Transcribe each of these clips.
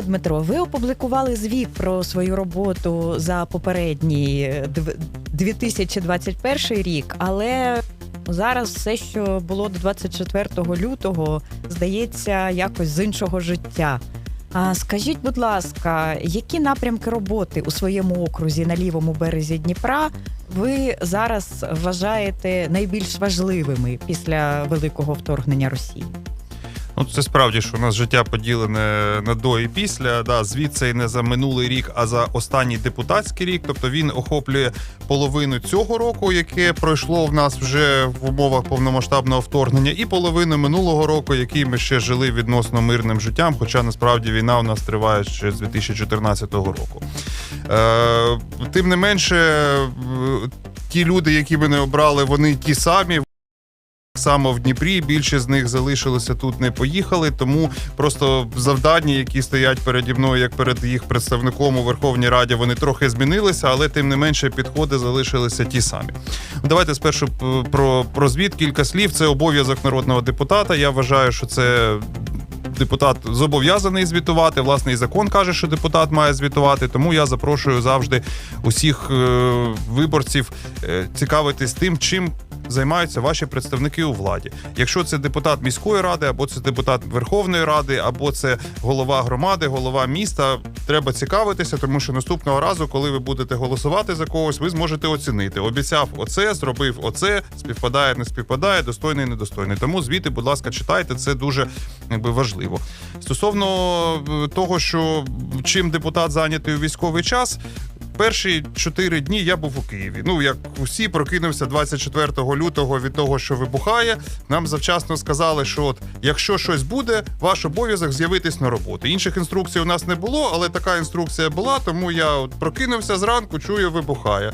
Дмитро, ви опублікували звіт про свою роботу за попередній е, дв- 2021 рік, але зараз все, що було до 24 лютого, здається, якось з іншого життя. А скажіть, будь ласка, які напрямки роботи у своєму окрузі на лівому березі Дніпра ви зараз вважаєте найбільш важливими після великого вторгнення Росії? Ну, це справді, що у нас життя поділене на до і після. Да, звідси і не за минулий рік, а за останній депутатський рік. Тобто він охоплює половину цього року, яке пройшло в нас вже в умовах повномасштабного вторгнення, і половину минулого року, який ми ще жили відносно мирним життям. Хоча насправді війна у нас триває ще з 2014 року. Е, тим не менше, ті люди, які мене обрали, вони ті самі. Само в Дніпрі більше з них залишилися тут, не поїхали. Тому просто завдання, які стоять переді мною, як перед їх представником у Верховній Раді, вони трохи змінилися, але тим не менше підходи залишилися ті самі. Давайте спершу про, про звіт кілька слів. Це обов'язок народного депутата. Я вважаю, що це. Депутат зобов'язаний звітувати. Власне, і закон каже, що депутат має звітувати. Тому я запрошую завжди усіх е, виборців е, цікавитись тим, чим займаються ваші представники у владі. Якщо це депутат міської ради, або це депутат Верховної Ради, або це голова громади, голова міста, треба цікавитися, тому що наступного разу, коли ви будете голосувати за когось, ви зможете оцінити. Обіцяв оце, зробив оце, співпадає, не співпадає, достойний, недостойний. Тому звіти, будь ласка, читайте, це дуже якби важливо. Стосовно е, того, що чим депутат зайнятий у військовий час. Перші чотири дні я був у Києві. Ну як усі прокинувся 24 лютого від того, що вибухає. Нам завчасно сказали, що от якщо щось буде, ваш обов'язок з'явитись на роботу. Інших інструкцій у нас не було, але така інструкція була. Тому я от прокинувся зранку, чую, вибухає.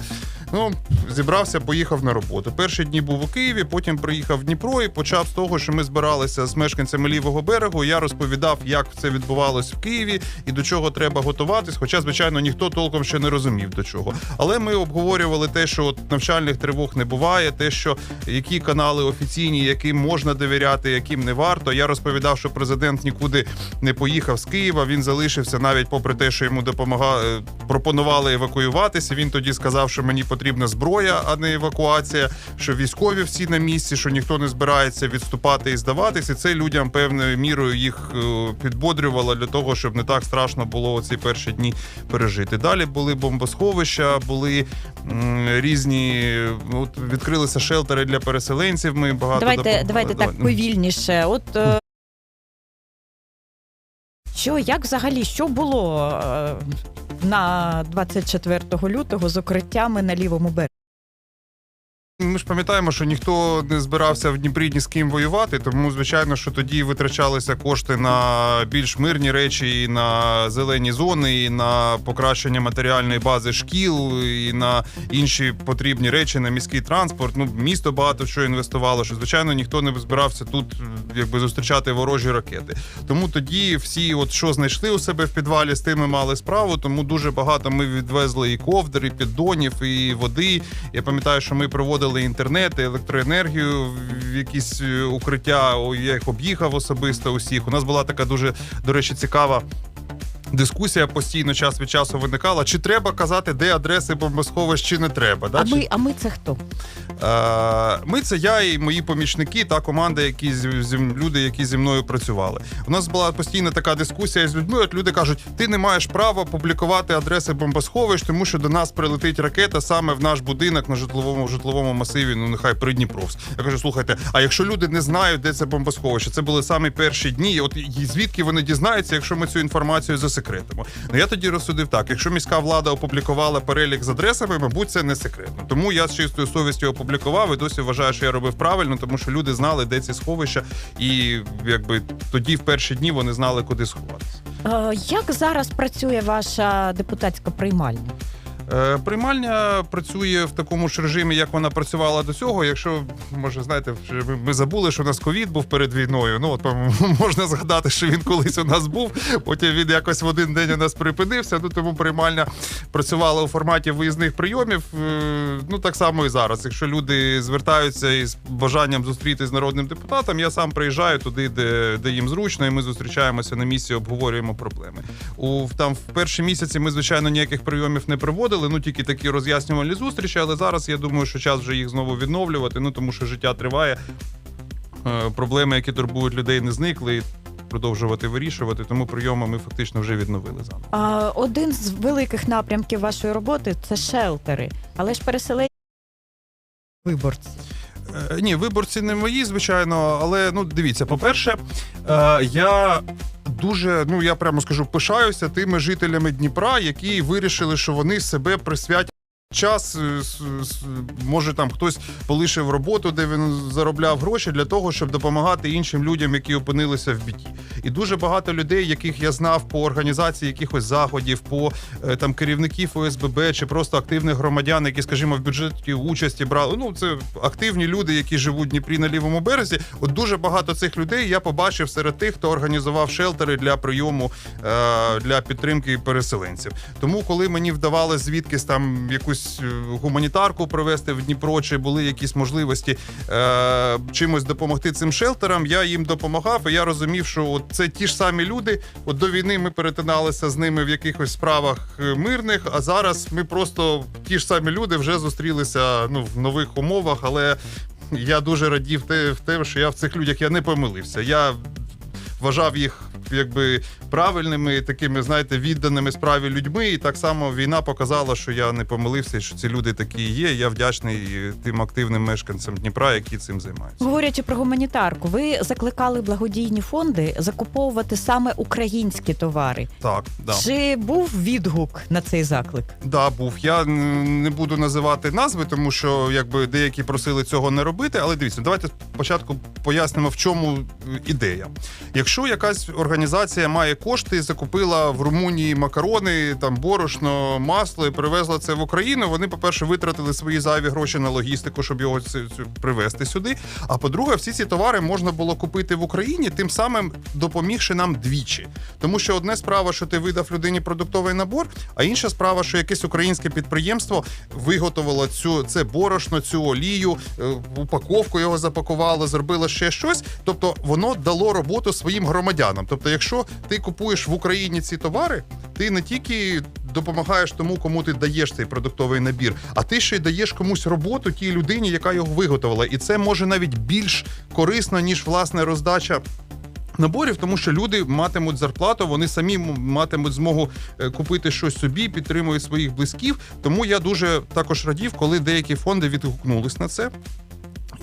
Ну, зібрався, поїхав на роботу. Перші дні був у Києві, потім приїхав в Дніпро і почав з того, що ми збиралися з мешканцями лівого берегу. Я розповідав, як це відбувалось в Києві і до чого треба готуватись. Хоча, звичайно, ніхто толком ще не розумів до чого. Але ми обговорювали те, що от навчальних тривог не буває, те, що які канали офіційні, яким можна довіряти, яким не варто. Я розповідав, що президент нікуди не поїхав з Києва. Він залишився навіть попри те, що йому допомагали, пропонували евакуюватися. Він тоді сказав, що мені потрібна зброя, а не евакуація. Що військові всі на місці, що ніхто не збирається відступати і здаватись. І це людям певною мірою їх е, підбодрювало для того, щоб не так страшно було ці перші дні пережити. Далі були бомбосховища, були м, різні. От відкрилися шелтери для переселенців. Ми багато Давайте, давайте так повільніше. От е, що, як взагалі, що було е, на 24 лютого з укриттями на лівому березі? Ми ж пам'ятаємо, що ніхто не збирався в Дніпрі ні з ким воювати, тому звичайно, що тоді витрачалися кошти на більш мирні речі, і на зелені зони, і на покращення матеріальної бази шкіл, і на інші потрібні речі, на міський транспорт. Ну місто багато що інвестувало. Що звичайно ніхто не збирався тут, якби зустрічати ворожі ракети. Тому тоді всі, от що знайшли у себе в підвалі, з тими мали справу. Тому дуже багато ми відвезли і ковдр, і піддонів, і води. Я пам'ятаю, що ми проводили інтернет, електроенергію в якісь е, укриття. Я їх об'їхав особисто усіх. У нас була така дуже, до речі, цікава. Дискусія постійно час від часу виникала. Чи треба казати, де адреси бомбосховищ, чи не треба? Да? А ми, а ми це хто? Е, Ми це я і мої помічники, та команда, які люди, які зі мною працювали. У нас була постійна така дискусія з людьми. От люди кажуть, ти не маєш права публікувати адреси бомбосховищ, тому що до нас прилетить ракета саме в наш будинок на житловому житловому масиві. Ну нехай Придніпровськ. Я кажу, слухайте, а якщо люди не знають, де це бомбосховище, це були самі перші дні. От звідки вони дізнаються, якщо ми цю інформацію засекретимо? Ну я тоді розсудив так: якщо міська влада опублікувала перелік з адресами, мабуть, це не секретно. Тому я з чистою совістю опублікував і досі вважаю, що я робив правильно, тому що люди знали, де ці сховища, і якби тоді в перші дні вони знали, куди сховатися. Е, як зараз працює ваша депутатська приймальня? Е, Приймальня працює в такому ж режимі, як вона працювала до цього. Якщо може, знаєте, ми, забули, що у нас ковід був перед війною. Ну от можна згадати, що він колись у нас був. Потім він якось в один день у нас припинився. Ну тому приймальня працювала у форматі виїзних прийомів. Е, Ну так само і зараз. Якщо люди звертаються із бажанням зустрітися з народним депутатом, я сам приїжджаю туди, де, де їм зручно, і ми зустрічаємося на місці, обговорюємо проблеми. У там в перші місяці ми, звичайно, ніяких прийомів не проводили, ну тільки такі роз'яснювальні зустрічі. Але зараз я думаю, що час вже їх знову відновлювати. Ну тому що життя триває. Е, Проблеми, які турбують людей, не зникли. І продовжувати вирішувати, тому прийоми ми фактично вже відновили заново. А, один з великих напрямків вашої роботи це шелтери, але ж переселені виборці. Е, Ні, виборці не мої, звичайно, але ну дивіться, по-перше, е, я. Дуже, ну я прямо скажу, пишаюся тими жителями Дніпра, які вирішили, що вони себе присвятять час. е, Може, там хтось полишив роботу, де він заробляв гроші для того, щоб допомагати іншим людям, які опинилися в біді. І дуже багато людей, яких я знав по організації якихось заходів, по е, там керівників ОСББ чи просто активних громадян, які, скажімо, в бюджеті участі брали. Ну це активні люди, які живуть в Дніпрі на лівому березі. От дуже багато цих людей я побачив серед тих, хто організував шелтери для прийому е, для підтримки переселенців. Тому, коли мені вдавалося звідкись там якусь е, гуманітарку провести в Дніпро, чи були якісь можливості е, чимось допомогти цим шелтерам, я їм допомагав. І я розумів, що от це ті ж самі люди. От до війни ми перетиналися з ними в якихось справах е, мирних, а зараз ми просто ті ж самі люди вже зустрілися ну, в нових умовах. Але я дуже радів те, в те, що я в цих людях я не помилився. Я вважав їх якби правильними, такими, знаєте, відданими справі людьми. І так само війна показала, що я не помилився, що ці люди такі є. Я вдячний тим активним мешканцям Дніпра, які цим займаються. Говорячи про гуманітарку, ви закликали благодійні фонди закуповувати саме українські товари. Так, да. Чи був відгук на цей заклик? Да, був. Я не буду називати назви, тому що якби деякі просили цього не робити. Але дивіться, давайте спочатку пояснимо, в чому е, ідея. Якщо якась організація має кошти, закупила в Румунії макарони, там борошно, масло і привезла це в Україну. Вони, по-перше, витратили свої зайві гроші на логістику, щоб його привезти сюди. А по-друге, всі ці товари можна було купити в Україні, тим самим допомігши нам двічі. Тому що одне справа, що ти видав людині продуктовий набор, а інша справа, що якесь українське підприємство виготовило цю це борошно, цю олію, е, упаковку його запакувало, зробило ще щось. Тобто воно дало роботу своїм громадянам. Тобто, якщо ти купуєш в Україні ці товари, ти не тільки допомагаєш тому, кому ти даєш цей продуктовий набір, а ти ще й даєш комусь роботу тій людині, яка його виготовила. І це може навіть більш корисно, ніж власне роздача. Наборів, тому що люди матимуть зарплату, вони самі матимуть змогу е, купити щось собі, підтримують своїх близьків. Тому я дуже також радів, коли деякі фонди відгукнулись на це.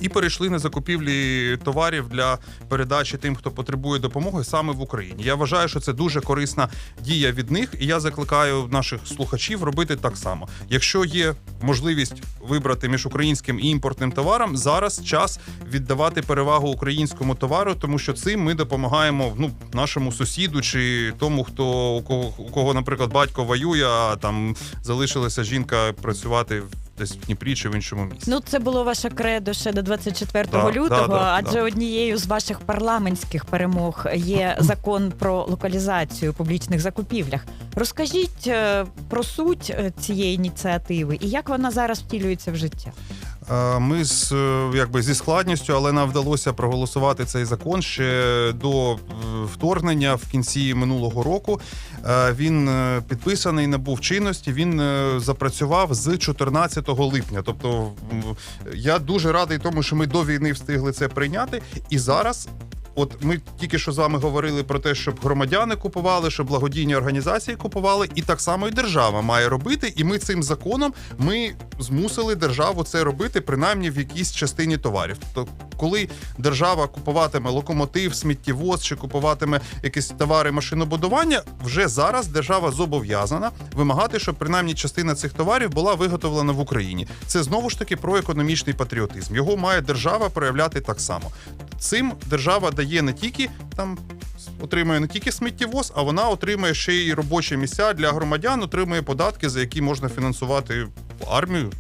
І перейшли на закупівлі товарів для передачі тим, хто потребує допомоги саме в Україні. Я вважаю, що це дуже корисна дія від них, і я закликаю наших слухачів робити так само. Якщо є можливість вибрати між українським і імпортним товаром, зараз час віддавати перевагу українському товару, тому що цим ми допомагаємо ну нашому сусіду чи тому, хто у кого, у кого, наприклад, батько воює, а там залишилася жінка працювати в- десь в Дніпрі чи в іншому місці. Ну, це було ваше кредо ще до 24 Да, лютого, да, да, адже да. однією з ваших парламентських перемог є закон про локалізацію у публічних закупівлях. Розкажіть е, про суть е, цієї ініціативи і як вона зараз втілюється в життя. Е, Ми з е, якби зі складністю, але нам вдалося проголосувати цей закон ще до е, вторгнення в кінці минулого року. Він підписаний, набув чинності. Він запрацював з 14 липня. Тобто, я дуже радий тому, що ми до війни встигли це прийняти, і зараз. От ми тільки що з вами говорили про те, щоб громадяни купували, щоб благодійні організації купували, і так само і держава має робити. І ми цим законом ми змусили державу це робити, принаймні в якійсь частині товарів. Тобто, коли держава купуватиме локомотив, сміттєвоз чи купуватиме якісь товари машинобудування, вже зараз держава зобов'язана вимагати, щоб принаймні частина цих товарів була виготовлена в Україні. Це знову ж таки про економічний патріотизм. Його має держава проявляти так само. Цим держава дає не тільки там отримує не тільки сміттєвоз, а вона отримує ще й робочі місця для громадян, отримує податки, за які можна фінансувати армію.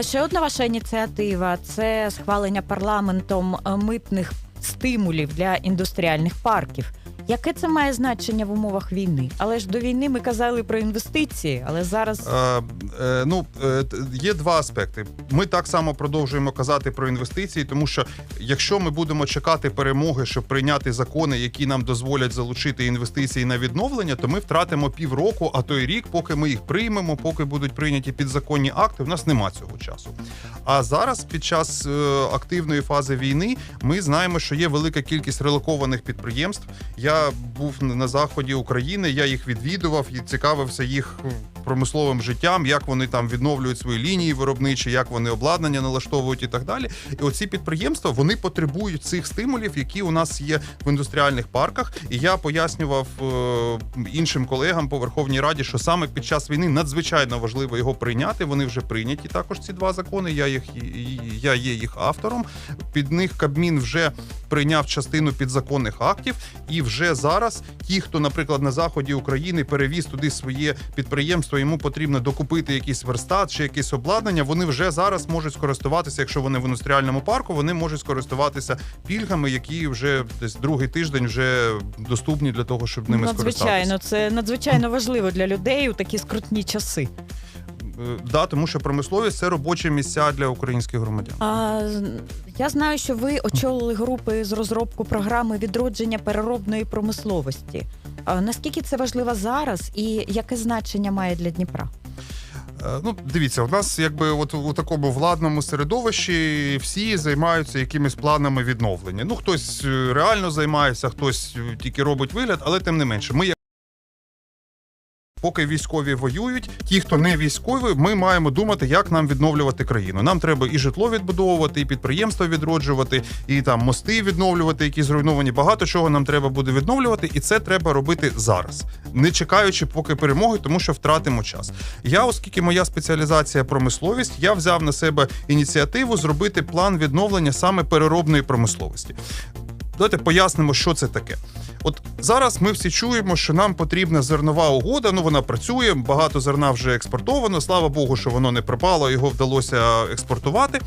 Ще одна ваша ініціатива це схвалення парламентом е, митних стимулів для індустріальних парків. Яке це має значення в умовах війни? Але ж до війни ми казали про інвестиції, але зараз Е, е, ну, е, є два аспекти. Ми так само продовжуємо казати про інвестиції, тому що якщо ми будемо чекати перемоги, щоб прийняти закони, які нам дозволять залучити інвестиції на відновлення, то ми втратимо півроку, а то й рік, поки ми їх приймемо, поки будуть прийняті підзаконні акти. У нас нема цього часу. А зараз, під час е, активної фази війни, ми знаємо, що є велика кількість релокованих підприємств. Я був на заході України, я їх відвідував і цікавився їх промисловим життям, як вони там відновлюють свої лінії виробничі, як вони обладнання налаштовують і так далі. І оці підприємства вони потребують цих стимулів, які у нас є в індустріальних парках. І я пояснював е, іншим колегам по Верховній Раді, що саме під час війни надзвичайно важливо його прийняти. Вони вже прийняті також ці два закони. Я їх я є їх автором. Під них Кабмін вже прийняв частину підзаконних актів, і вже зараз ті, хто, наприклад, на заході України перевіз туди своє підприємство, йому потрібно докупити якийсь верстат чи якесь обладнання. Вони вже зараз можуть скористуватися, якщо вони в індустріальному парку, вони можуть скористуватися пільгами, які вже десь другий тиждень вже доступні для того, щоб ними скористатися. надзвичайно це надзвичайно важливо для людей у такі скрутні часи. Е, Да, тому що промисловість це робочі місця для українських громадян. А я знаю, що ви очолили групи з розробку програми відродження переробної промисловості. А наскільки це важливо зараз, і яке значення має для Дніпра? Е, Ну, дивіться, у нас якби от у такому владному середовищі всі займаються якимись планами відновлення. Ну, хтось е, реально займається, хтось тільки робить вигляд, але тим не менше, ми як Поки військові воюють, ті, хто не військові, ми маємо думати, як нам відновлювати країну. Нам треба і житло відбудовувати, і підприємства відроджувати, і там мости відновлювати, які зруйновані. Багато чого нам треба буде відновлювати, і це треба робити зараз, не чекаючи поки перемоги, тому що втратимо час. Я, оскільки моя спеціалізація промисловість, я взяв на себе ініціативу зробити план відновлення саме переробної промисловості. Давайте пояснимо, що це таке. От зараз ми всі чуємо, що нам потрібна зернова угода. Ну вона працює, багато зерна вже експортовано. Слава Богу, що воно не пропало, його вдалося експортувати.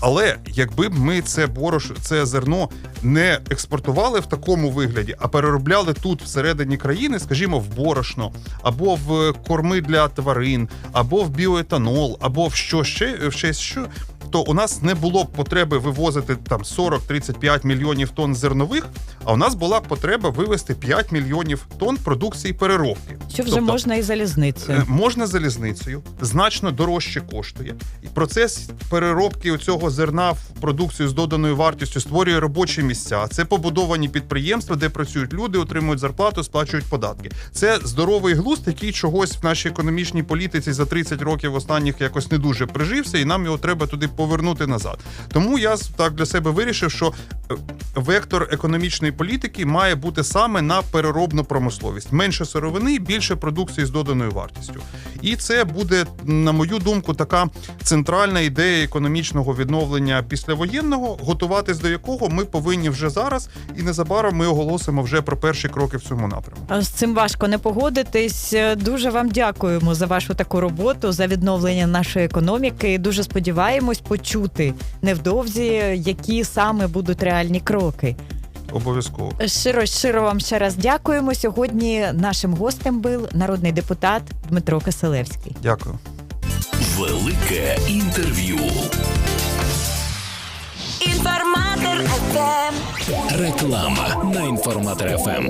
Але якби б ми це борош, це зерно не експортували в такому вигляді, а переробляли тут всередині країни, скажімо, в борошно, або в корми для тварин, або в біоетанол, або в що ще в щось що. То у нас не було б потреби вивозити там 40-35 мільйонів тонн зернових, а у нас була б потреба вивезти 5 мільйонів тонн продукції переробки. Що вже Тобто, можна і Е, залізницею? Можна залізницею, значно дорожче коштує. І процес переробки цього зерна в продукцію з доданою вартістю створює робочі місця. Це побудовані підприємства, де працюють люди, отримують зарплату, сплачують податки. Це здоровий глузд, який чогось в нашій економічній політиці за 30 років останніх якось не дуже прижився, і нам його треба туди повернути назад. Тому я так для себе вирішив, що е, вектор економічної політики має бути саме на переробну промисловість. Менше сировини, більше продукції з доданою вартістю. І це буде, на мою думку, така центральна ідея економічного відновлення післявоєнного, готуватись до якого ми повинні вже зараз, і незабаром ми оголосимо вже про перші кроки в цьому напрямку. З цим важко не погодитись. Дуже вам дякуємо за вашу таку роботу, за відновлення нашої економіки. Дуже сподіваємось почути невдовзі, які саме будуть реальні кроки. Обов'язково. Щиро щиро вам ще раз дякуємо. Сьогодні нашим гостем був народний депутат Дмитро Киселевський. Дякую. Велике інтерв'ю. Інформатор ФМ. Реклама на інформатор ФМ.